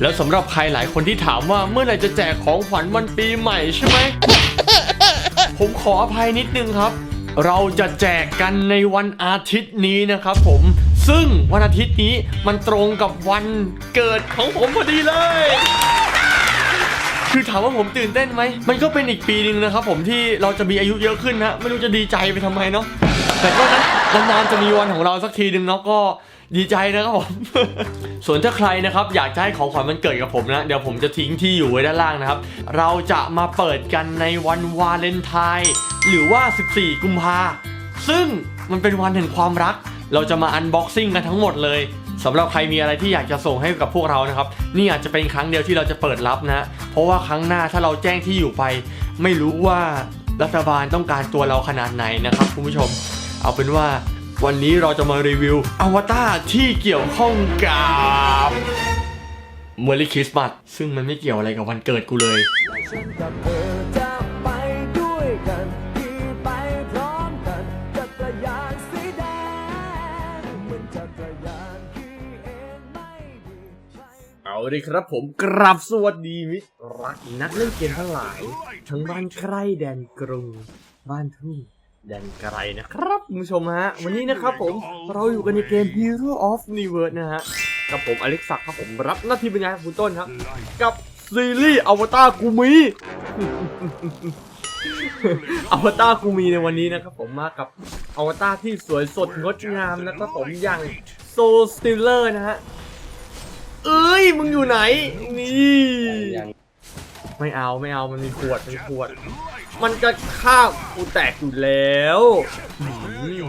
แล้วสำหรับใครหลายคนที่ถามว่าเมื่อไหร่จะแจกของขวัญวันปีใหม่ใช่ไหม ผมขออภัยนิดนึงครับ เราจะแจกกันในวันอาทิตย์นี้นะครับผม ซึ่งวันอาทิตย์นี้มันตรงกับวันเกิดของผมพอดีเลย คือถามว่าผมตื่นเต้นไหม มันก็เป็นอีกปีหนึ่งนะครับผมที่เราจะมีอายุเยอะขึ้นนะไม่รู้จะดีใจไปทำไมเนาะ แต่ก็นั้นนานๆจะมีวันของเราสักทีหนึ่งเนาะก็ ดีใจนะครับผม ส่วนถ้าใครนะครับอยากจะให้ของขวัญมันเกิดกับผมนะ เดี๋ยวผมจะทิ้งที่อยู่ไว้ด้านล่างนะครับ เราจะมาเปิดกันในวันวาเลนไทน์หรือว่า 14 กุมภาซึ่งมันเป็นวันแห่งความรัก เราจะมาอันบ็อกซิ่งกันทั้งหมดเลยสำหรับใครมีอะไรที่อยากจะส่งให้กับพวกเรานะครับ นี่อาจจะเป็นครั้งเดียวที่เราจะเปิดรับนะ เพราะว่าครั้งหน้าถ้าเราแจ้งที่อยู่ไป ไม่รู้ว่ารัฐบาลต้องการตัวเราขนาดไหนนะครับคุณผู้ชม เอาเป็นว่า วันนี้เราจะมารีวิวอวตารที่เกี่ยวข้องกับเมอรี่คริสต์มาสซึ่งมันไม่เกี่ยวอะไรกับวันเกิดกูเลย ฉันกับเธอจะไปด้วยกันขี่ไปพร้อมกันจักรยานสีแดงเหมือนจักรยานขี่เองไม่ดีใครเอาเลยครับผมกราบสวัสดีมิตรรักนักเล่นเกมทั้งหลาย ทั้งบ้านใกล้แดนกรุงบ้านทุ่ง แดนไกลนะครับคุณผู้ชมฮะ วันนี้นะครับผมเราอยู่กันในเกม Hero of Universe นะฮะ กับผมอเล็กซักครับผมรับหน้าที่เป็นงานคุณต้นครับ กับซีรีส์อวตารกูมีอวตารกูมีในวันนี้นะครับผมมากับอวตารที่สวยสดงดงามนะครับผมอย่างโซสติลเลอร์นะฮะ เอ้ย มึงอยู่ไหน นี่ ไม่เอาไม่เอามันมีขวดมันมีขวด มันจะฆ่ากูแตกอยู่แล้วหืม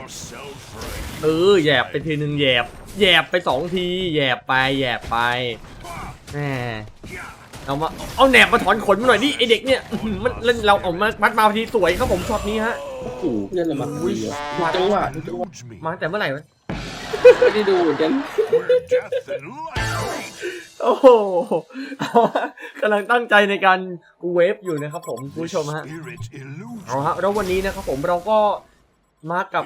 เออแหยบไปทีหนึ่งแหยบแหยบไปสองทีแหยบไปแหยบไปแหมเอามาเอาแหนบมาถอนขนมาหน่อยดิไอเด็กเนี่ยอื้อหือมันเล่นเราเอามามัดมาพอดีสวยครับผมช็อตนี้ฮะโอ้โหนั่นแหละมันดีอะดูจังหวะดูจังหวะมาตั้งแต่เมื่อไหร่วะไม่ได้ดูเหมือนกัน โอ้โหกำลังตั้งใจในการเวฟอยู่นะครับผมคุณผู้ชมฮะเอาฮะแล้ววันนี้นะครับผมเราก็มากับ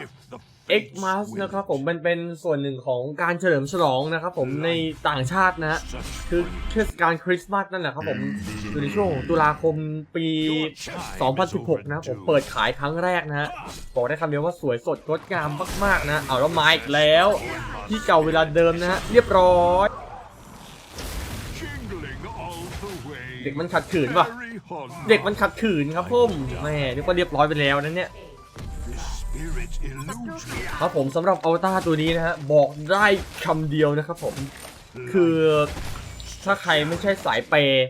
X m a s นะครับผมมันเป็นส่วนหนึ่งของการเฉลิมฉลองนะครับผมในต่างชาตินะฮะคือเทศกาลคริสต์มาสนั่นแหละครับผมอยู่ในช่วงของตุลาคมปี 2016 นะครับผมเปิดขายครั้งแรกนะฮะบอกได้คำเดียวว่าสวยสดงดงามมากๆนะ เอาแล้วมาอีกแล้ว ที่เก่าเวลาเดิมนะฮะเรียบร้อย เด็กมันขัดขืนป่ะ เด็กมันขัดขืนครับผมแหม่นึกว่าเรียบร้อยไปแล้วนะเนี่ย ครับผมสำหรับอวตารตัวนี้นะฮะบอกได้คำเดียวนะครับผม คือถ้าใครไม่ใช่สายเปย์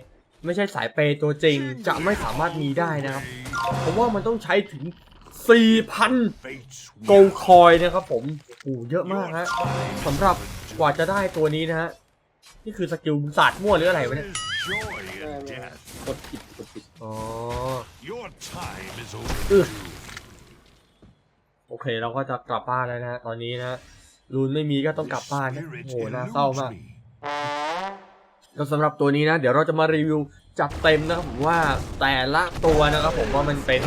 ไม่ใช่สายเปย์ตัวจริงจะไม่สามารถมีได้นะครับ เพราะว่ามันต้องใช้ถึง 4,000 โกลคอยนะครับผมโอ้โหเยอะมากฮะสำหรับกว่าจะได้ตัวนี้นะฮะ นี่คือสกิลศาสตร์มั่วหรืออะไรวะเนี่ย กดผิดกดผิดอ๋อ Your time is เออ overdue. โอเคเราก็จะกลับบ้านแล้วนะฮะตอนนี้นะรูนไม่มีก็ต้องกลับบ้านนะ Spirit โอ้โหน่าเศร้ามาก eludes me. ก็สำหรับตัวนี้นะ เดี๋ยวเราจะมารีวิวจัดเต็มนะครับผมว่าแต่ละตัวนะครับผมว่ามันเป็น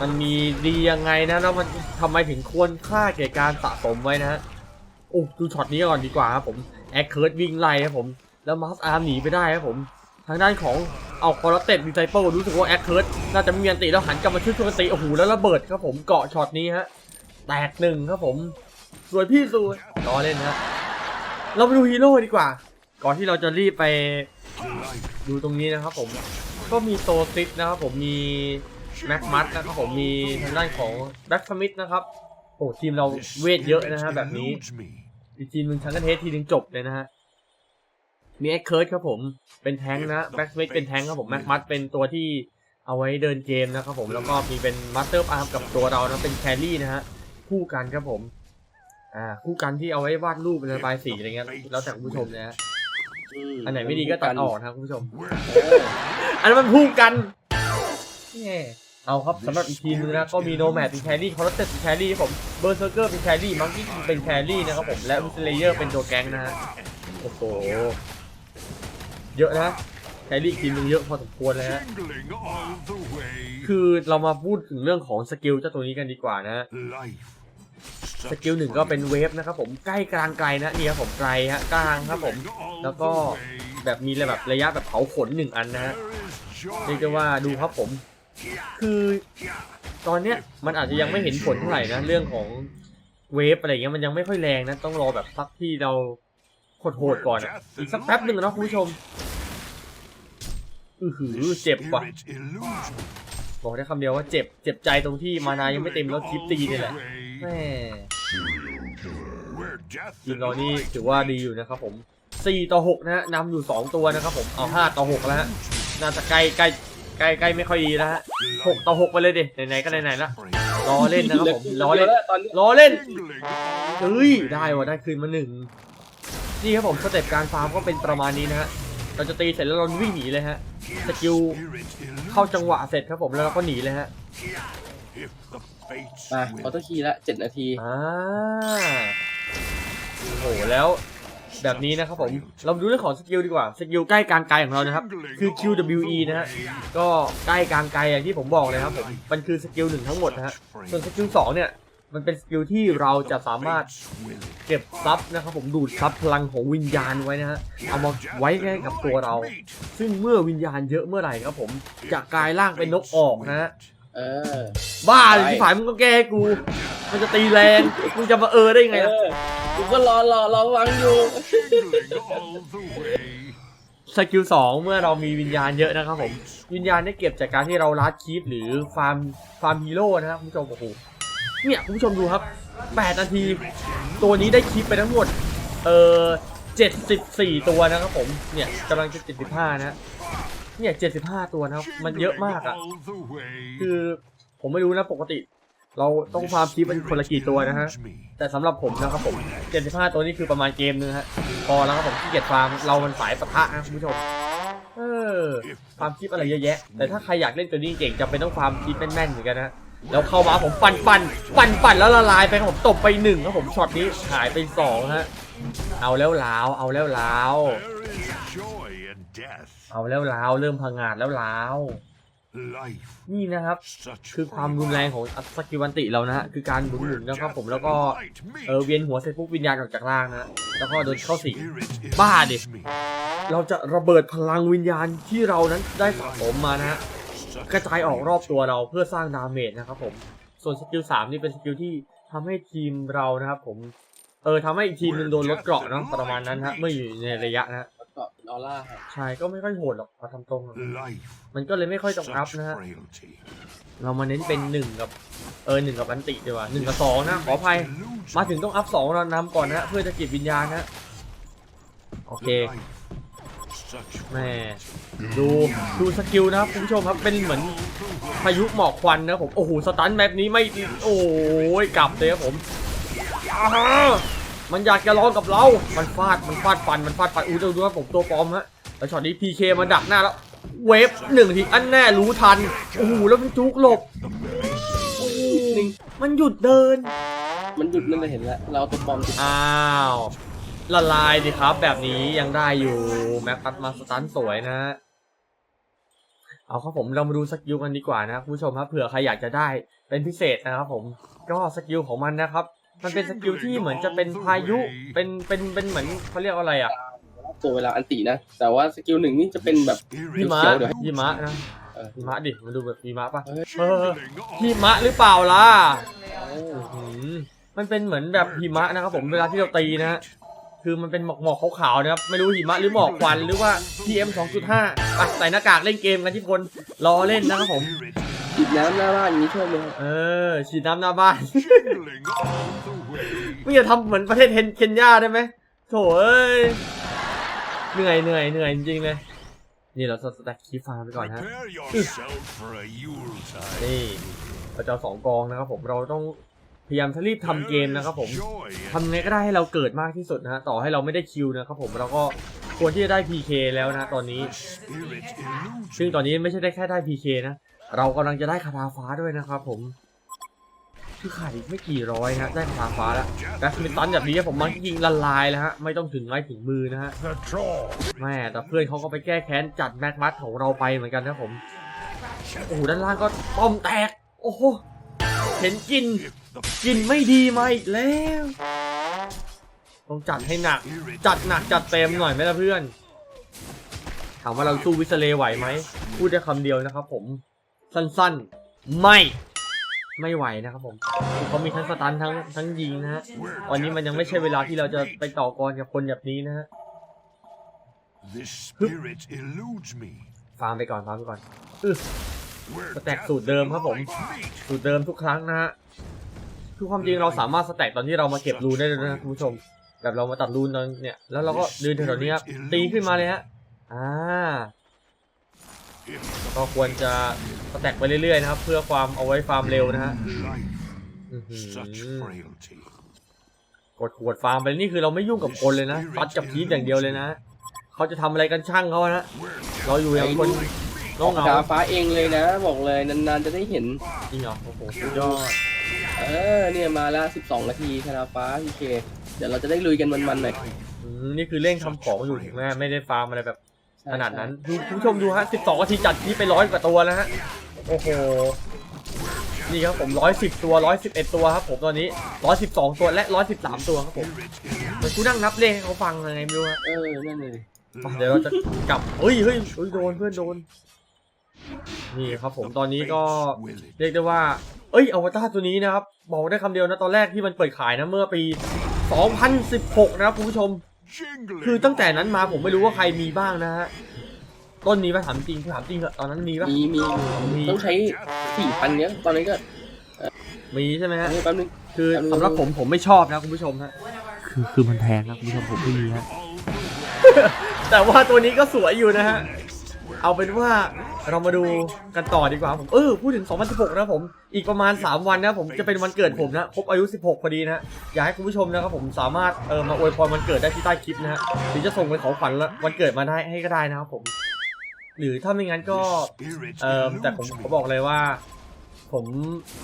มันมีดียังไงนะแล้วมันทำไมถึงควรค่าแก่การสะสมไว้นะฮะโอ้ดูช็อตนี้ก่อนดีกว่าครับผม แอคเคิร์ดวิ่งไล่ครับผม แล้วมาสอาร์มหนีไปได้ครับผม ทางด้านของเอาคอร์เต็ดดีไซเปิลรู้สึกว่าแอคเคิร์ดน่าจะมีอันติแล้วหันกลับมาช่วยช่วยกันตีโอ้โหแล้วระเบิดครับผมเกาะช็อตนี้ฮะแตกหนึ่งครับผม สวยพี่สวยล้อเล่นฮะเราไปดูฮีโร่ดีกว่า ก่อนที่เราจะรีบไปดูตรงนี้นะครับผมก็มีโซซิสนะครับผมมีแม็กมัสนะครับผมมีทางด้านของแบ็กสมิธนะครับโอ้ทีมเราเวทเยอะนะฮะแบบนี้ อีกทีมหนึ่งชังกันเทสทีนึงจบเลยนะฮะ มีเอ็กเคิร์ดครับผม เป็นแท้งค์นะแบ็กสมิธเป็นแท้งค์ครับผมแม็กมัสเป็นตัวที่เอาไว้เดินเกมนะครับผมแล้วก็มีเป็นมาสเตอร์อาร์มกับตัวเรานะเป็นแครี่นะฮะคู่กันครับผม อ่า คู่กันที่เอาไว้วาดรูปเป็นระบายสีอะไรเงี้ยแล้วแต่คุณผู้ชมนะฮะมอันไหนไม่ดีก็ตัดออกนะครับคุณผู้ชมเอออันนั้นมันพุ่งกันแง่ เอาครับสำหรับอีกทีมนึงนะก็มีโนแมดเป็นแครี่คอร์เตเป็นแครี่ผมเบอร์เซอร์เกอร์เป็นแครี่มังกี้เป็นแครี่นะครับผมและวิสเลเยอร์เป็นตัวแก๊งนะฮะโอ้โหเยอะนะแครี่กทีมนึงเยอะพอสมควรเลยฮะคือเรามาพูดถึงเรื่องของสกิลเจ้าตัวนี้กันดีกว่านะสกิลหนึ่งก็เป็นเวฟนะครับผมใกล้กลางไกลนะนี่ครับผมไกลฮะกลางครับผม แล้วก็แบบมีระแบบระยะแบบเผาขนหนึ่งอันนะฮะเรียกได้ว่าดูครับผม คือตอนเนี้ยมันอาจจะยังไม่เห็นผลเท่าไหร่นะ เรื่องของเวฟอะไรเงี้ยมันยังไม่ค่อยแรงนะ ต้องรอแบบสักที่เราโหดๆก่อนอะอีกสักแป๊บหนึ่งนะคุณผู้ชมอือหือเจ็บว่ะบอกได้คำเดียวว่าเจ็บเจ็บใจตรงที่มานายังไม่เต็มแล้วคลิปตีนี่แหละแม่ Where death ทีม and เรานี่ถือว่าดีอยู่นะครับผม4ต่อ6นะฮะนำอยู่ 2 ตัวนะครับผมเอา 5 ต่อ 6 แล้วฮะน่าจะใกล้ใกล้ กล้ใกล้ไม่ค่อยดีแล้วฮะ6ต่อ6ไปเลยดิไหนๆก็ไหนๆละรอเล่นนะครับผมรอเล่นแล้วตอนนี้รอเล่น Tingling เฮ้ยได้ว่ะได้คืนมาหนึ่งนี่ครับผมสเต็ปการฟาร์มก็เป็นประมาณนี้นะฮะเราจะตีเสร็จแล้วเราวิ่งหนีเลยฮะสกิล spirit illusion. เข้าจังหวะเสร็จครับผมแล้วเราก็หนีเลยฮะ If the fates มา will. ออโต้คีย์ละเจ็ดนาทีอ่าโอ้โหแล้ว แบบนี้นะครับผม เราดูเรื่องของสกิลดีกว่า สกิลใกล้กลางไกลของเรานะครับ คือ QWE นะฮะ ก็ใกล้กลางไกลอย่างที่ผมบอกเลยครับผม มันคือสกิลหนึ่งทั้งหมดนะฮะ ส่วนสกิลสองเนี่ย มันเป็นสกิลที่เราจะสามารถเก็บซับนะครับผมดูดซับพลังของวิญญาณไว้นะฮะ เอามาไว้ใกล้กับตัวเรา ซึ่งเมื่อวิญญาณเยอะเมื่อไหร่ครับผม จะกลายร่างเป็นนกออกนะฮะ เออ บ้าเลยไป ที่ฝ่ายมึงก็แก้ให้กู มันจะตีแรงมึงจะมาเออได้ไงเอล่ะอกูก็รอรอรอฟังอยู่ Tingling all the way. สกิลสองเมื่อเรามีวิญญาณเยอะนะครับผม วิญญาณได้เก็บจากการที่เราลัดคีปหรือฟาร์มฟาร์มฮีโร่นะครับคุณผู้ชมโอ้โหเนี่ยคุณผู้ชมดูครับ8นาที ตัวนี้ได้คีปไปทั้งหมด เอ่อ74 ตัวนะครับผม เนี่ยกำลังจะ75นะ เนี่ย75ตัวนะครับ มันเยอะมากอะ All the way. คือผมไม่รู้นะปกติ เราต้องฟาร์มคีปเป็นคนละกี่ตัวนะฮะ Urge me. แต่สำหรับผมนะครับผม75ตัวนี้คือประมาณเกมนึงฮะ พอแล้วครับผมขี้เกียจฟาร์มเรามันสายปะทะนะคุณผู้ชมเออฟาร์มคลิปอะไรเยอะแยะ แต่ถ้าใครอยากเล่นตัวนี้เก่งจำเป็นต้องฟาร์มคลิปแม่นๆเหมือนกันนะแล้วเข้ามาผมปั่นปั่นปั่นปั่นแล้วละลายไปครับผมตบไปหนึ่งครับผมช็อตนี้หายไปสองฮะเอาแล้วลาวเอาแล้วลาว There is joy in death. เอาแล้วลาวเริ่มพังงาดแล้วลาว Life. นี่นะครับ Such คือความรุนแรงของสกิลวันติเรานะฮะคือการหมุนๆนะครับผมแล้วก็เออเวียนหัวเสร็จปุ๊บวิญญาณออกจากร่างนะแล้วก็โดนเข้าสิง Spirit บ้าดิ illusions me. เราจะระเบิดพลังวิญญาณที่เรานั้นได้สะสมมานะฮะ Such กระจายออกรอบตัวเราเพื่อสร้างดาเมจนะครับผมส่วนสกิลสามนี่เป็นสกิลที่ทำให้ทีมเรานะครับผมเออทำให้อีกทีมหนึงโดนลดเกราะเนาะประมาณนั้นฮะเมื่ออยู่ในระยะนะ ฮะแล้วก็เป็นออร่าครับใช่ก็ไม่ค่อยโหดหรอกมาทำตรง life. มันก็เลยไม่ค่อยต้องอัพ Such นะฮะ frailty. เรามาเน้นเป็นหนึ่งกับเออหนึ่งกับอันติดีกว่าหนึ่งกับสองนะขออภัย Illusion. มาถึงต้องอัพสองเรานำก่อนนะฮะเพื่อจะจิตวิญญาณนะฮะโอเค Life. Such แม่ frailty. ดูดูสกิลนะครับคุณผู้ชมครับเป็นเหมือนพายุหมอกควันนะครับผมโอ้โหสตันแบบนี้ไม่โอ้ยกลับเลยครับผมอ้าว มันอยากจะลองกับเรา มันฟาด มันฟาดฟัน มันฟาดฟัน อู้ดูดูว่าผมตัวปลอมฮะ แล้วช็อตนี้พีเคมาดักหน้าแล้ว เวฟหนึ่งทีอันแน่รู้ทัน โอ้โห แล้วมันจุกหลบโอ้โหมันหยุดเดิน มันหยุดนั่นเลยเห็นแล้ว เราตัวปลอมติดอ้าว ละลายดิครับ แบบนี้ยังได้อยู่ แม็กปัดมาสตันสวยนะเอาครับผมเรามาดูสกิลกันดีกว่านะคุณผู้ชมครับเผื่อใครอยากจะได้เป็นพิเศษนะครับผมก็สกิลของมันนะครับ มันเป็นสกิลที่เหมือนจะเป็นพายุ เป็น เป็น เป็นเหมือนเขาเรียกว่าอะไรอะตัวเวลาอันตินะ แต่ว่าสกิลหนึ่งนี่จะเป็นแบบหิมะเขียวเดี๋ยวให้หิมะนะเออหิมะดิมันดูแบบหิมะปะเฮ้ยเออหิมะหรือเปล่าล่ะเอออืมมันเป็นเหมือนแบบหิมะนะครับผมเวลาที่เราตีนะฮะคือมันเป็นหมอกหมอกขาวๆนะครับ ไม่รู้หิมะหรือหมอกควันหรือว่า PM 2.5ไปใส่หน้ากากเล่นเกมกันที่คนรอเล่นนะครับผม ฉีดน้ำหน้าบ้านอย่างนี้ชอบเลยครับเออฉีดน้ำหน้าบ้าน Tingling all the way. ไม่จะทำเหมือนประเทศเคนเคนยาได้ไหมโถเอ้ยเหนื่อยเหนื่อยเหนื่อยจริงๆเลย นี่เราสแต็กคีฟาร์มไปก่อนฮะ Prepare yourself for a Yuletide. นี่เราจะเอาสองกองนะครับผมเราต้องพยายามจะรีบทำเกมนะครับผม Joy in ทำไงก็ได้ให้เราเกิดมากที่สุดนะฮะต่อให้เราไม่ได้คิวนะครับผมเราก็ควรที่จะได้ PK แล้วนะตอนนี้ spirit illusion. ซึ่งตอนนี้ไม่ใช่ได้แค่ได้ PK นะ เรากำลังจะได้คาถาฟ้าด้วยนะครับผมคือขาดอีกไม่กี่ร้อยนะได้คาถาฟ้าแล้วแบทมิตันแบบนี้ผมมันยิงละลายแล้วฮะไม่ต้องถึงไม้ถึงมือนะฮะแม่แต่เพื่อนเขาก็ไปแก้แค้นจัดแม็กมัดของเราไปเหมือนกันนะผมโอ้โหด้านล่างก็ป้อมแตก โอ้โหเห็นกิน กินไม่ดีมาอีกแล้วต้องจัดให้หนัก จัดหนักจัดเต็มหน่อยไหมล่ะเพื่อนถามว่าเราสู้วิสเลไหวไหมพูดได้คำเดียวนะครับผม สั้นๆ ไม่ไม่ไหวนะครับผมเขามีทั้งสตันทั้งทั้งยิงนะฮะวันนี้มันยังไม่ใช่เวลาที่เราจะไปต่อกรกับคนแบบนี้นะฮะ This spirit eludes me. ฟาร์มไปก่อนฟาร์มไปก่อนอื้อ Where สแต็กสูตรเดิมครับผม สูตรเดิมทุกครั้งนะฮะคือความจริงเราสามารถสแต็กตอนที่เรามาเก็บรูนได้เลยนะคุณผู้ชม แบบเรามาตัดรูนตอนเนี่ยแล้วเราก็เดินแถวๆนี้ครับตีขึ้นมาเลยฮะอ่า if ก็ควรจะสแต็กไปเรื่อยๆนะครับ เพื่อความเอาไว้ฟาร์มเร็วนะฮะ life, อื้อหือ such frailty. กดขวดฟาร์มไปนี่คือเราไม่ยุ่งกับคนเลยนะฟัดกับพีทอย่างเดียวเลยนะเขาจะทำอะไรกันช่างเขานะ Where เราอยู่อย่างคนอน้อองกเหงาดาวฟ้าเองเลยนะ บอกเลยนานๆจะได้เห็นจริงเหรอโอ้โหสุดยอดเออเนี่ยมาแล้ว12นาทีชนะฟ้าพี่เคเดี๋ยวเราจะได้ลุยกันมันๆหน่อยอืมนี่คือเร่งทำของอยู่ถูกไหมไม่ได้ฟาร์มอะไรแบบใช่ ขนาดนั้นดูคุณผู้ชมดูฮะ 12นาทีจัดที่ไปร้อยกว่าตัวแล้วฮะ โอ้โห นี่ครับผม 110 ตัว 111 ตัวครับผมตอนนี้ 112 ตัวและ 113 ตัวครับผม spirit เหมือนกูนั่งนับเลขให้เขาฟังยังไงไม่รู้ฮะเออ นั่นเลยอะเดี๋ยวเราจะกลับเฮ้ยเฮ้ยเฮ้ยโดนเพื่อนโดน นี่ครับผมตอนนี้ก็ will it. เรียกได้ว่า เอ้ยอวตารตัวนี้นะครับบอกได้คำเดียวนะตอนแรกที่มันเปิดขายนะเมื่อปี 2016 นะครับคุณผู้ชม Jingling คือตั้งแต่นั้นมาผมไม่รู้ว่าใครมีบ้างนะฮะต้นนี้ป่ะถามจริงถามจริงเหอะตอนนั้นมีป่ะมีมีมีต้องใช้4,000เนี้ยตอนนี้ก็มีใช่ไหมฮะเฮ้ยแป๊บนึงคือสำหรับผมผมไม่ชอบนะคุณผู้ชมฮะคือคือมันแพงนะคุณผู้ชมผมไม่มีฮะแต่ว่าตัวนี้ก็สวยอยู่นะฮะเอาเป็นว่า เรามาดูกันต่อดีกว่าผมเออพูดถึง 2016 นะผม อีกประมาณ 3 วันนะผมจะเป็นวันเกิดผมนะครบอายุ 16 พอดีนะอยากให้คุณผู้ชมนะครับผมสามารถเออมาอวยพรวันเกิดได้ที่ใต้คลิปนะฮะหรือจะส่งเป็นของขวัญวันเกิดมาได้ให้ก็ได้นะครับผม หรือถ้าไม่งั้นก็ spirit เออแต่ผม eludes ผม me. บอกเลยว่า ผม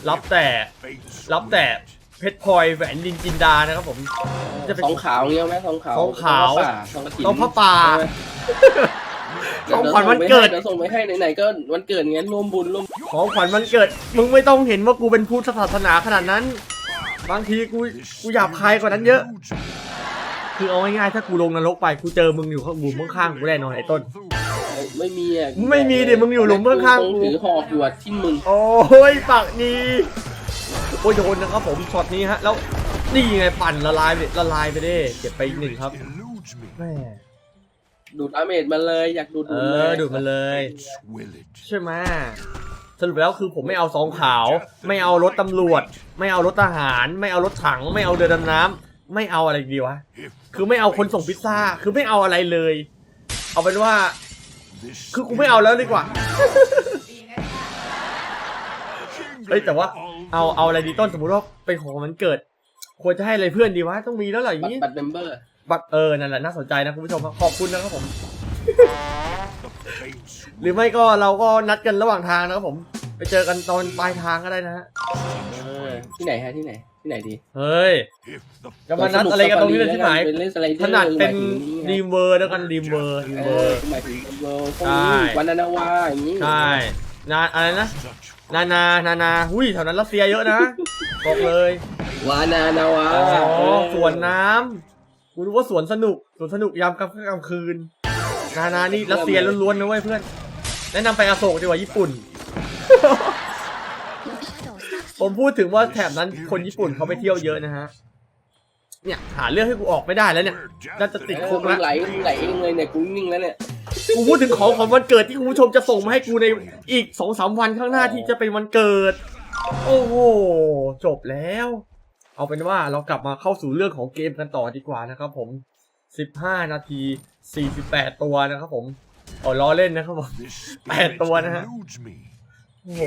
รับแต่ Fates รับแต่ will it. เพชรพลอยแหวนดินจินดานะครับผมจะเป็นทองขาวเงี้ยไหมทองขาวทองขาวทองกระถิ่นต้องพระป่าเดี๋ยว ของขวัญวันเกิดเดี๋ยวส่งไปให้ไหนๆก็วันเกิดงั้นร่วมบุญร่วมของขวัญวันเกิด มึงไม่ต้องเห็นว่ากูเป็นพุทธศาสนาขนาดนั้น บางทีกู This กูหยาบคายกว่านั้นเยอะ eludes me. คือเอาง่ายๆถ้ากูลงนรกไปกูเจอมึงอยู่ข้างหลุมข้างๆกูแน่นอนไอ้ต้น ไม่มีอะไม่มีดิมึงอยู่หลุมข้างๆกูกู ถือหอกอยู่อะที่มึงโอ้ยปากดีโอ้ยโดนนะครับผมช็อตนี้ฮะ แล้วนี่ไงปั่นละลายไปละลายไปเด้เก็บไปอีกหนึ่งครับ Eludes me. แม่ ดูดอาเมจมาเลย อยากดูดเอดูดเลอยดูดมันเลย Fates will it. ใช่ไหมสรุปแล้วคือผมไม่เอาซองขาว ไม่เอารถตำรวจ ไม่เอารถทหาร ไม่เอารถถัง ไม่เอาเรือดำน้ำไม่เอาอะไรดีวะ If คือไม่เอาคนส่งพิซซ่า คือไม่เอาอะไรเลย เอาเป็นว่า this คือกูไม่เอาแล้วดีกว่า เฮ้ยแต่ว่า เอาเอาอะไรดีต้นสมมติว่าเป็นของมันเกิด ควรจะให้อะไรเพื่อนดีวะต้องมีแล้วเหรออย่างบัตรนี้ บัตรเมมเบอร์ บัตรเออนั่นแหละน่าสนใจนะคุณผู้ชมครับขอบคุณนะครับผม the fates หรือไม่ก็เราก็นัดกันระหว่างทางนะครับผม ไปเจอกันตอนปลายทางก็ได้นะฮะเออที่ไหนฮะที่ไหนที่ไหนดี เฮ้ย if the จะมานัดอะไรกันตรงนี้เลยที่หมายเป็นเล่นสไลเดอร์ถนัดเป็นหมายถึงดีมเวอร์แล้วกันดีมเวอร์ดีมเอเวออร์หมายถึงเวิลด์พวกใช่นี้วันนานาวาอย่างนี้ใช่นาอะไรนะ such นานานานาหุ้ยแถวนั้นรัสเซียเยอะนะบอกเลยวานานาวาอ๋อสวนน้ำ กูรู้ว่าสวนสนุกสวนสนุกยามกลางค่ำกลางคืน นานานี่รัสเซียล้วนๆนะเว้ยเพื่อน แนะนำไปอโศกดีกว่าญี่ปุ่น ผมพูดถึงว่าแถบนั้นคนญี่ปุ่นเขาไปเที่ยวเยอะนะฮะ เนี่ยหาเรื่องให้กูออกไม่ได้แล้วเนี่ย น่าจะติดเออคุกมึแล้วงไหลมึงไหลเองเลยเนี่ยกูนิ่งแล้วเนี่ย กูพูดถึงของของวันเกิดที่คุณผู้ชมจะส่งมาให้กูในอีกสองสามวันข้างหน้าที่จะเป็นวันเกิด โอ้โห จบแล้ว เอาเป็นว่าเรากลับมาเข้าสู่เรื่องของเกมกันต่อดีกว่านะครับผม 15 นาที 48 ตัวนะครับผมอ๋อล้อเล่นนะครับผม this แปด spirit ตัวนะฮะ eludes me. โอ้โห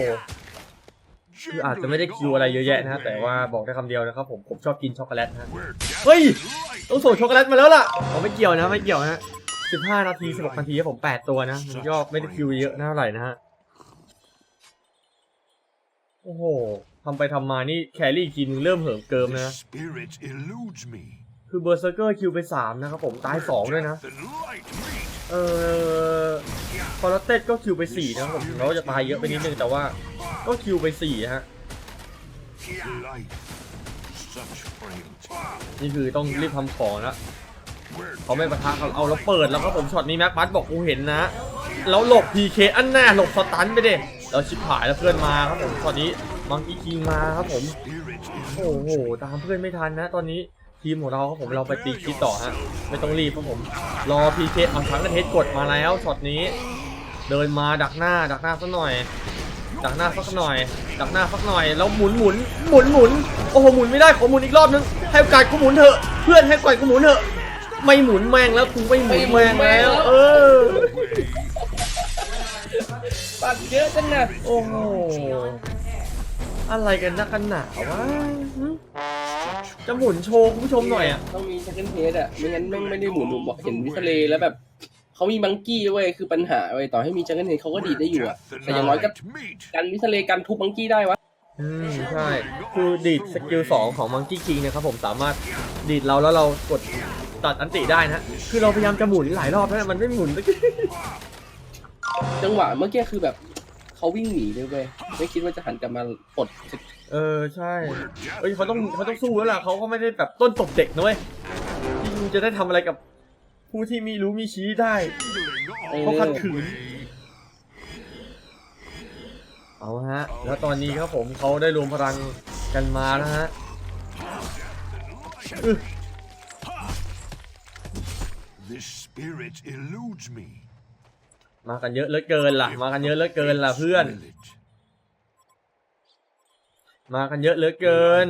คืออาจจะไม่ได้คิวอะไรเยอะแยะนะฮะแต่ว่าบอกได้คำเดียวนะครับผมผมชอบกินช็อกโกแลตนะฮะ Where เฮ้ย light ต้องส่งช็อกโกแลตมาแล้วล่ะอ๋อไม่เกี่ยวนะไม่เกี่ยวนะ15 นาที16นาทีครับผม 8 ตัวนะมันก็ไม่ได้คิวเยอะนะเท่าไหร่นะฮะโอ้โห ทำไปทำมานี่แครี่กินงเริ่มเหิมเกิมนะ this spirit eludes me. คือเบอร์เซอร์เกอร์คิวไป 3 นะครับผมตาย 2 ด้วยนะ Death and light meet. เออฟอร์เตสก็คิวไป 4 นะครับผมถึงเราจะตายเยอะไปนิดนึงแต่ว่าก็คิวไป 4 ฮะ Life, such frailty. นี่คือต้องรีบทำของแล้วเขาไม่ปะทะเขาเอาแล้วเปิดแล้วครับผมช็อตนี้แม็กบัสบอกกูเห็นนะแล้วหลบ PK อันแน่หลบสตันไปเด็แล้วชิบหายแล้วเพื่อนมาครับผมช็อตนี้ มังกี้คิงมาครับผม Spirit โอ้โห ตามเพื่อนไม่ทันนะ ตอนนี้ทีมของเราครับผมเราไปตีคิดต่อฮะ ไม่ต้องรีบครับผม รอ PK เอาทั้งประเทศกดมาแล้วช็อตนี้ เดินมาดักหน้า ดักหน้าสักหน่อย ดักหน้าสักหน่อย ดักหน้าสักหน่อย แล้วหมุนหมุนหมุนหมุน โอ้โหหมุนไม่ได้ขอหมุนอีกรอบนึง ให้โอกาสกูหมุนเถอะ เพื่อนให้โอกาสกูหมุนเถอะ ไม่หมุนแมงแล้วกูไม่หมุนแมงแล้ว เออปัดเยอะจังนะโอ้โห อะไรกันนักกันหนาวะหึจะหมุนโชว์คุณผู้ชมหน่อยอะต้องมี second test อะไม่งั้นแม่งไม่ได้หมุนผมบอกเห็นวิสเลย์แล้วแบบเขามีบังกี้เว้ยคือปัญหาเว้ยต่อให้มี second test เขาก็ดีดได้อยู่อะแต่อย่างน้อยก็ meat. กันวิสเลย์กันทุบบังกี้ได้วะอืมใช่คือดีดสกิล2ของ Monkey King นะครับผมสามารถดีดเราแล้วเรากดตัดอันติได้นะคือเราพยายามจะหมุนหลายรอบแล้วมันไม่หมุนสักทีจังหวะเมื่อกี้คือแบบ เขาวิ่งหนีเลยเว้ยไม่คิดว่าจะหันกลับมาปลดเออใช่เอ้ยเขาต้องเขาต้องสู้แล้วล่ะเขาก็ไม่ได้แบบต้นตบเด็กนะเว้ยที่มึงจะได้ทำอะไรกับผู้ที่มีรู้มีชี้ได้ Tingling all เขาขัด the ขืน way. เอาฮะ แล้วตอนนี้ครับผมเขาได้รวมพลังกันมานะฮะ This spirit eludes me. มากันเยอะเหลือเกินล่ะ มากันเยอะเหลือเกินล่ะเพื่อน Will it? มากันเยอะเหลือเกิน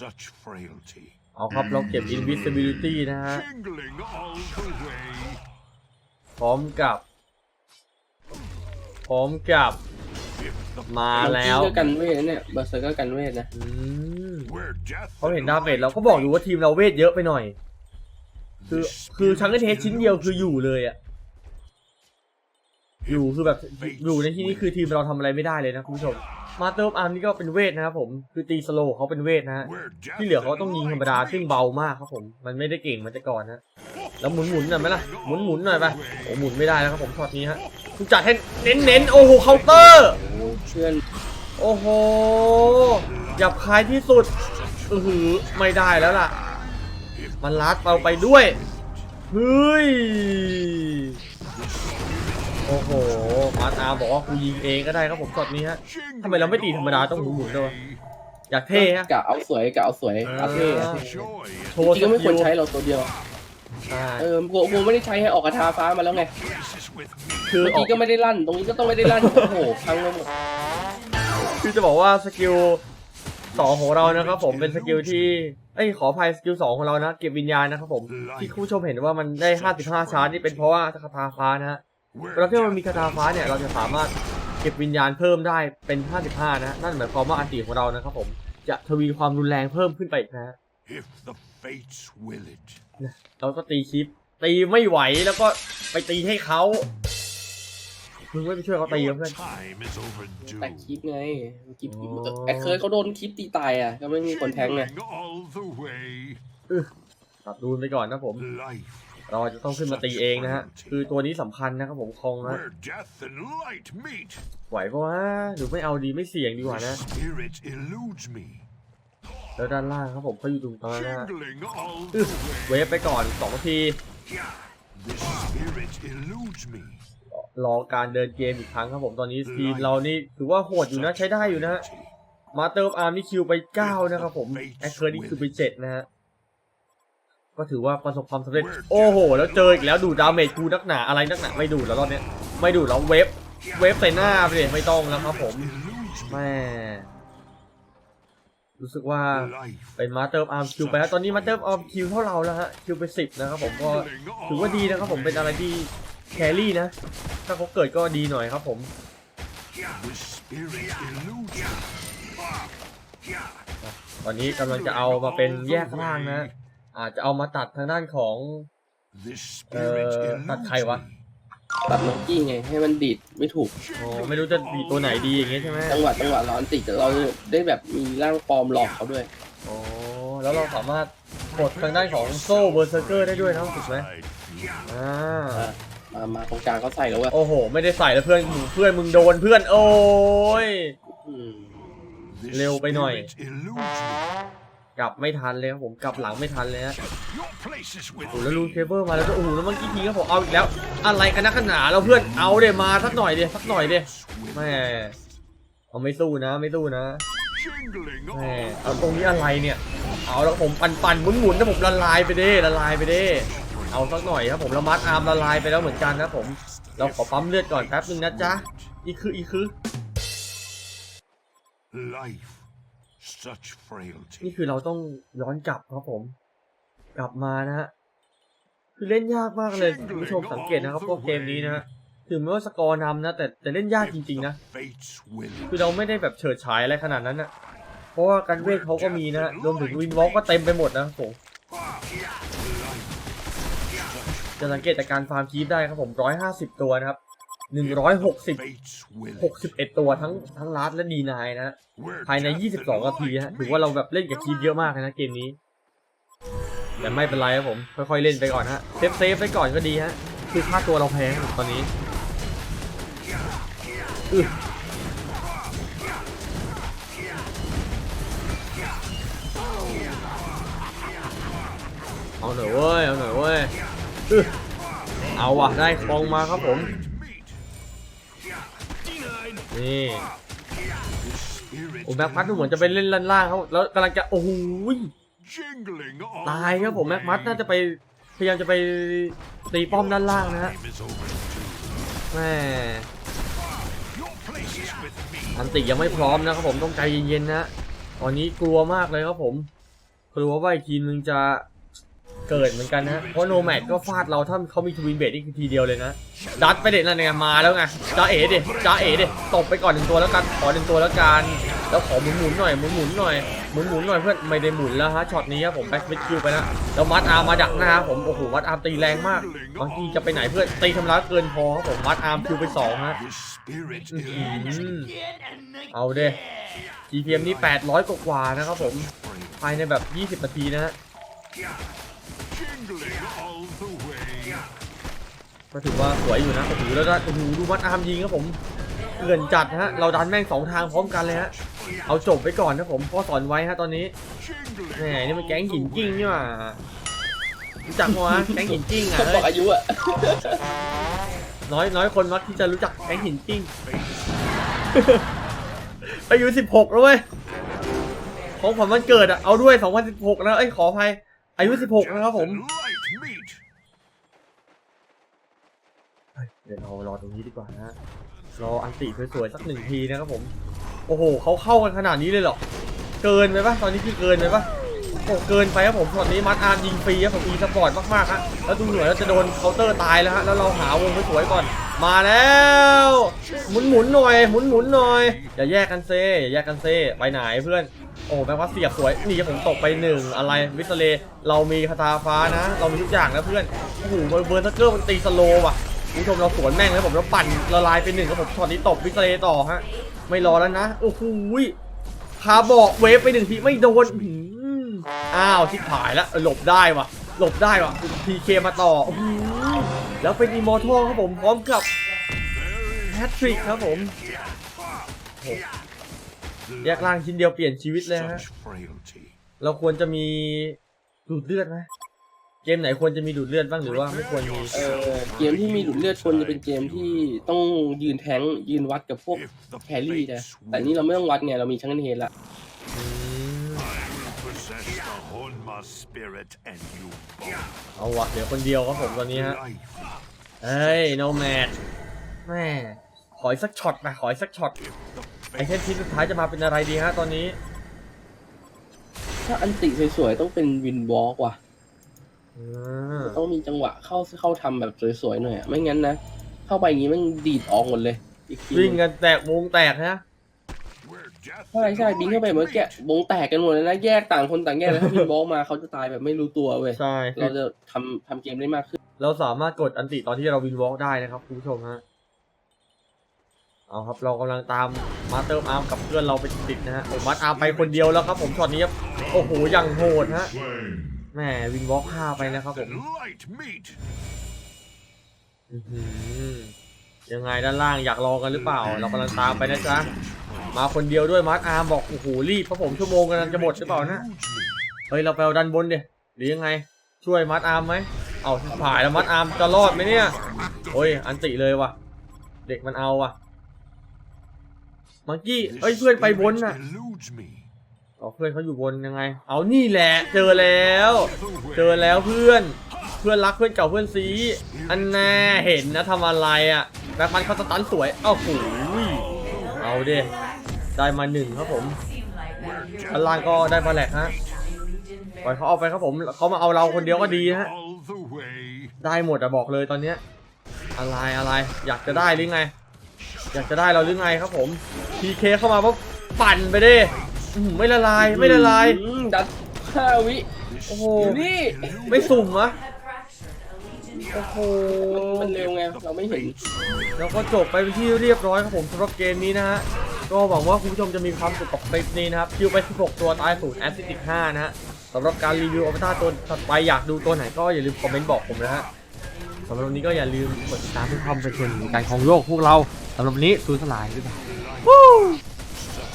Such frailty. เอาครับเราเก็บ invisibility นะฮะ Tingling all the way. พร้อมกับ พร้อมกับ If the มาแล้วก็กันเวทนะเนี่ยเบอร์เซอร์ก็กันเวทนะอืม where death เขาเห็นดาเมจเราก็บอกอยู่ว่าทีมเราเวทเยอะไปหน่อย คือคือชังเกิลเทสชิ้นเดียวคืออยู่เลยอะ อยู่คือแบบอยู่ในที่นี้คือทีมเราทำอะไรไม่ได้เลยนะคุณผู้ชม มาเติมอาร์มนี่ก็เป็นเวทนะครับผมคือตีสโลว์เขาเป็นเวทนะฮะ where death ที่เหลือเขาต้องยิงธรรมดาซึ่งเบามากครับผมมันไม่ได้เก่งเหมันแต่ก่อนนะแล้วหมุนหมุนๆหน่อยไหมล่ะหมุนหมุนๆหน่อยไปโอ้หมุนไม่ได้แล้วครับผมช็อตนี้ฮะคุณจัดให้เน้นเน้นๆโอ้โหเคาน์เตอร์เพื่อนโอ้โหหยับคายที่สุดอือหือไม่ได้แล้วล่ะ มันลัดเราไปด้วยเฮ้ย โอ้โหมาตาบอกว่ากูยิงเองก็ได้ครับผมช็อตนี้ฮะทำไมเราไม่ตีธรรมดาต้องหมุนหมุนๆด้วยวะอยากเท่ฮะกะเอาสวยกะเอาสวยเอาเท่อะ joy โช and ว์จริงๆก็ไม่ควรสกิลใช้เราตัวเดียวใช่เออกูกูไม่ได้ใช้ให้ออกกระทาฟ้ามาแล้วไง places with me. คือเมื่อออกี้กก็ไม่ได้ลั่น ตรงนี้ก็ต้องไม่ได้ลั่นโอ้โหพังไปหมดคือจะบอกว่าสกิลสองของเรานะครับผมเป็นสกิลที่เอ้ยขออภัยสกิลสองของเรานะเก็บวิญญาณนะครับผมที่คุณผู้ชมเห็นว่ามันได้ 55 ชาร์จนี่เป็นเพราะว่าคาถาฟ้านะฮะ Where เวลาที่มัน death มีคาถาฟ้าเนี่ยเราจะสามารถเก็บวิญญาณเพิ่มได้เป็น 55 นะนั่นหมายความว่าอันติของเรานะครับผมจะทวีความรุนแรงเพิ่มขึ้นไปอีกนะฮะ if the fates will it. เราก็ตีคลิปตีไม่ไหวแล้วก็ไปตีให้เขามึงไม่ไปช่วยเขาตี Your เพื่อน time is overdue. แต่คลิปไงคลิปอ๋อแต่เคยเขาโดนคลิปตีตายอะก็ไม่มีคนแทงไง Tingling all the way. ตัดดูนไปก่อนนะผม Life เราจะต้องขึ้นมาตีเองนะฮะ คือตัวนี้สำคัญนะครับผมคองนะ where death and light meet. ไหวปะวะหรือไม่เอาดีไม่เสี่ยงดีกว่านะ The spirit eludes me. แล้วด้านล่างครับผมเขาอยู่ตรงตรงนั้นนะฮะ Tingling all อึ๊ the บ way. เวฟไปก่อนสองนาที This spirit eludes me. รอการเดินเกมอีกครั้งครับผมตอนนี้ทีมเรานี่ถือว่าโหดอยู่นะใช้ได้อยู่นะฮะมาเติมอาร์มนี่คิวไป 9 นะครับผม แอคเคอร์นี่คิวไป 7 นะฮะ ก็ถือว่าประสบความสำเร็จ โอ้โห แล้วเจออีกแล้วดูดาเมจกูนักหนาอะไรนักหนาไม่ดูแล้วรอบเนี้ยไม่ดูแล้วเวฟเวฟใส่หน้าไปเลยไม่ต้องแล้วครับผมแม่รู้สึกว่าเป็นมาเติมอาร์มคิวไปแล้วตอนนี้มาเติมอาร์มคิวเท่าเราแล้วฮะคิวไป10นะครับผมก็ถือว่าดีนะครับผมเป็นอะไรที่แครี่นะ ถ้าเขาเกิดก็ดีหน่อยครับผมตอนนี้กำลังจะเอามาเป็นแยกร่างนะ อาจจะเอามาตัดทางด้านของ This spirit Ờ, eludes đặt hay quá. me. ตัดมังกี้ไงให้มันดีดไม่ถูกอ๋อไม่รู้จะดีตัวไหนดีอย่างเงี้ยใช่ไหมจังหวะจังหวะร้อนติดแต่เราได้แบบมีร่างปลอมหลอกเขาด้วยอ๋อแล้วเราสามารถกดทางด้านของโซ่เบอร์เซอร์เกอร์ได้ด้วยนะถูกไหม I feel อ่ามามาตรงกลางเขาใส่แล้วเว้ยโอ้โห ไม่ได้ใส่แล้วเพื่อนหนูเพื่อนมึงโดนเพื่อนโอ้ยอืม this เร็วไปหน่อย spirit eludes me. กลับไม่ทันเลยครับผมกลับหลังไม่ทันเลยฮะ Your place is with โอ้โหแล้ว me. ลูนเคเบิลมาแล้วด้วยโอ้โหแล้วเมื่อกี้ทีก็ผมเอาอีกแล้ว อะไรกันนักกันหนาเราเพื่อนเอาเดมาสักหน่อยเดีสักหน่อยเดี With แม่เอาไม่สู้นะไม่สู้นะ jingling แม่ all เอาตรงนี้อะไรเนี่ย เอาแล้วผมปั่นปั่นหมุนหมุนนะผมละลายไปเด้ละลายไปเด้เอาสักหน่อยครับผมแล้วมัดอาร์มละลายไปแล้วเหมือนกันนะผมเราขอปั๊มเลือดก่อนแป๊บนึงนะจ๊ะอีคืออีคือ life. Such frailty. นี่คือเราต้องย้อนกลับครับผม กลับมานะฮะคือเล่นยากมากเลยคุณผู้ชมสังเกตนะครับพวกเกมนี้นะฮะถึงแม้ว่าสกอร์นำนะแต่แต่เล่นยากจริงๆนะ Fates will. คือเราไม่ได้แบบเฉิดฉายอะไรขนาดนั้นนะเพราะว่าการเวทเขาก็มีนะฮะรวมถึงวินวอล์กก็เต็มไปหมดนะผมจะสังเกตจากการฟาร์มคีฟได้ครับผม 150 ตัวนะครับ 160 Fates will. 61ตัวทั้งทั้งลาร์ดและดีนายนะฮะ We're ภายใน just 22นาทีฮะถือว่าเราแบบเล่นกับคีฟเยอะมากเลยนะเกมนี้ แต่ไม่เป็นไรครับผม ค่อยๆเล่นไปก่อนฮะเซฟเซฟไปก่อนก็ดีฮะ คือค่าตัวเราแพงตอนนี้อึเอาหน่อยเว้ย เอาหน่อยเว้ยอึเอาว่ะ ได้คลองมาครับผม meet. นี่โอ้แม็กมัดดูเหมือนจะไปเล่นล่างๆเขาแล้วกำลังจะโอ้โหตายครับผมแม็กมัดน่าจะไปพยายามจะไปตีป้อมด้านล่างนะฮะแม่อันติยังไม่พร้อมนะครับผมต้องใจเย็นๆนะตอนนี้กลัวมากเลยครับผมกลัวว่าอีกทีมนึงจะ เกิดเหมือนกันนะเพราะโนแมดก็ฟาดเราถ้าเขามีทวินเบดนี่คือทีเดียวเลยนะ ดัดไปเด็ดนั่นไงมาแล้วไงจ้าเอ๋เด็จ้าเอ๋เด็ตบไปก่อนหนึ่งตัวแล้วกันขอหนึ่งตัวแล้วกันแล้วขอหมุนหมุนหน่อยหมุนหมุนหน่อยหมุนหมุนหน่อยเพื่อนไม่ได้หมุนแล้วฮะช็อตนี้ครับผมแบ็คฟิตคิวไปนะแล้วมัดอาร์มาดักหน้าครับผมโอ้โหมัดอาร์มตีแรงมากบางทีจะไปไหนเพื่อนตีทำร้ายเกินพอครับผมมัดอาร์มคิวไปสองฮะอื illusions มเอาเด้ GPM นี่800กว่านะครับผมภายในแบบ 20นาทีนะฮะ ก็ถือว่าสวยอยู่นะโอ้โหแล้วก็โอ้โหดูมัดอาร์มยิงครับผมเกือนจัดนะฮะเราดันแม่งสองทางพร้อมกันเลยฮะเอาจบไปก่อนนะผมพ่อสอนไว้ฮะตอนนี้ Jingling แหมนี่มันแก๊งหินกิ้งนี่หว่ารู้จักปะวะแก๊งหินกิ้งอะเขาบอกเฮ้ยอายุอะน้อยน้อยคนมักที่จะรู้จักแก๊งหินกิ้งอายุ16แล้วเว้ยของผมวันเกิดอะเอาด้วย2016นะเอ้ยขออภัย อายุ 16 นะครับผม and light meet. เดี๋ยวเรารอตรงนี้ดีกว่านะฮะรออันติสวยๆสักหนึ่งทีนะครับผม โอ้โหเขาเข้ากันขนาดนี้เลยเหรอ เกินไปปะตอนนี้คือเกินไปปะโอ้เกินไปครับผมตอนนี้มัดอาร์มยิงฟรีครับผมอีสปอร์ตมากๆฮะแล้วดูเหนือแล้วจะโดนเคาน์เตอร์ตายแล้วฮะแล้วเราหาวงสวยๆก่อน มาแล้วหมุนหมุนๆหน่อยหมุนหมุนๆหน่อยอย่าแยกกันเซอย่าแยกกันเซไปไหนเพื่อน โอ้แม้ว่าเสียบสวยนี่ผมตกไปหนึ่งอะไรวิสเลเรามีคาถาฟ้านะ เรามีทุกอย่างนะเพื่อนโอ้โหเบอร์เบอร์สเกอร์มันตีสโลว์ว่ะคุณผู้ชมเราสวนแม่งแล้วผมแล้วปั่นละลายไปหนึ่งครับผมช็อตนี้ตบวิกเลต่อฮะ ไม่รอแล้วนะโอ้โหคาบอกเวฟไปหนึ่งทีไม่โดนอื้อหืออ้าวชิบหายแล้วหลบได้ว่ะ หลบได้ว่ะพีเคมาต่ออแล้วเป็นอีมอร์ทัลครับผมพร้อมกับแฮตทริกครับผมโอ้ แยกล่างชิ้นเดียวเปลี่ยนชีวิตเลยฮะ Such frailty. เราควรจะมีดูดเลือดไหมเกมไหนควรจะมีดูดเลือดบ้างหรือว่าไม่ควรมีเออเกมที่มีดูดเลือดควรจะเป็นเกมที่ต้องยืนแทงค์ยืนวัดกับพวก If the แครี่นะ fates แต่นี่เราไม่ต้องวัดไงเรามีชังเกนเฮดละอืม possess the Honma spirit and you both. เอาวะเดี๋ยวคนเดียวครับผมตอนนี้ฮะ Life เฮ้ยโนแมดแม่ขออีกสักช็อตนะขออีกสักช็อต if the ไอเทมชิ้นสุดท้ายจะมาเป็นอะไรดีฮะตอนนี้ ถ้าอันติสวยๆต้องเป็นวินวอล์กว่ะ อืมต้องมีจังหวะเข้าเข้าทำแบบสวยๆหน่อยอะไม่งั้นนะ เข้าไปอย่างงี้มันดีดออกหมดเลย อีกทีวิ่งกันแตกวงแตกนะ where death ใช่ใช่บิงเข้าไปเมื่อกี้วงแตกกันหมดเลยนะแยกต่างคนต่างแยกเลยถ้าวินวอล์กมาเขาจะตายแบบไม่รู้ตัวเว้ยใช่เราจะทำทำเกมได้มากขึ้นเราสามารถกดอันติตอนที่เราวินวอล์กได้นะครับคุณผู้ชมฮะ เอาครับเรากำลังตาม มาเตอร์อาร์มกับเพื่อนเราไปติดๆนะฮะโอ้มัดอาร์มไปคนเดียวแล้วครับผมช็อตนี้ครับโอ้โหอย่างโหดฮะแหมวินวอล์กฆ่าไปนะครับผม and light meet. อื้อหือยังไงด้านล่างอยากลองกันหรือเปล่า เรากำลังตามไปนะจ๊ะมาคนเดียวด้วยมาร์คอาร์มบอกโอ้โหรีบเพราะผมชั่วโมงกำลังจะหมดหรือเปล่านะ Eludes me. เฮ้ยเราไปเอาดันบนดิหรือยังไงช่วยมัดอาร์มไหมเอาผ่ายแล้วมัดอาร์มจะรอดไหมเนี่ยโอ้ยอันติเลยว่ะ เด็กมันเอาว่ะ มังกี้เอ้ยเพื่อนไปบนน่ะ Eludes me. เอาเพื่อนเขาอยู่บนยังไง เอานี่แหละเจอแล้ว เจอแล้วเพื่อน เพื่อนรักเพื่อนเก่าเพื่อนซีอันแน่เห็นนะทำอะไรอะแบ็คมันเขาสตันสวยเอ้าโหยเอาดิได้มาหนึ่งครับผมอันล่างก็ได้มาแหลกฮะปล่อยเขาเอาไปครับผมเขามาเอาเราคนเดียวก็ดีฮะ All the way. ได้หมดอะบอกเลยตอนเนี้ยอะไรอะไรอยากจะได้หรือไง อยากจะได้เราหรือไงครับผม PK เข้ามาปุ๊บปั่นไปดิอื้อหือไม่ละลายไม่ละลาย อืมดัดห้าวิโอ้โหอยู่นี่ไม่สุ่มอะโอ้โห มันเร็วไงเราไม่เห็นแล้วก็จบไปเป็นที่เรียบร้อยครับผมสำหรับเกมนี้นะฮะ ก็หวังว่าคุณผู้ชมจะมีความสุขกับคลิปนี้นะครับคิวไป 16 ตัวตายศูนย์แอสซิสติก5นะฮะสำหรับการรีวิวอวตารตัวถัดไปอยากดูตัวไหนก็อย่าลืมคอมเมนต์บอกผมนะฮะ สำหรับวันนี้ก็อย่าลืมกดติดตามเพื่อความเป็นส่วนหนึ่งการของโลกพวกเราสำหรับวันนี้ซูนย์สลายด้วยกัน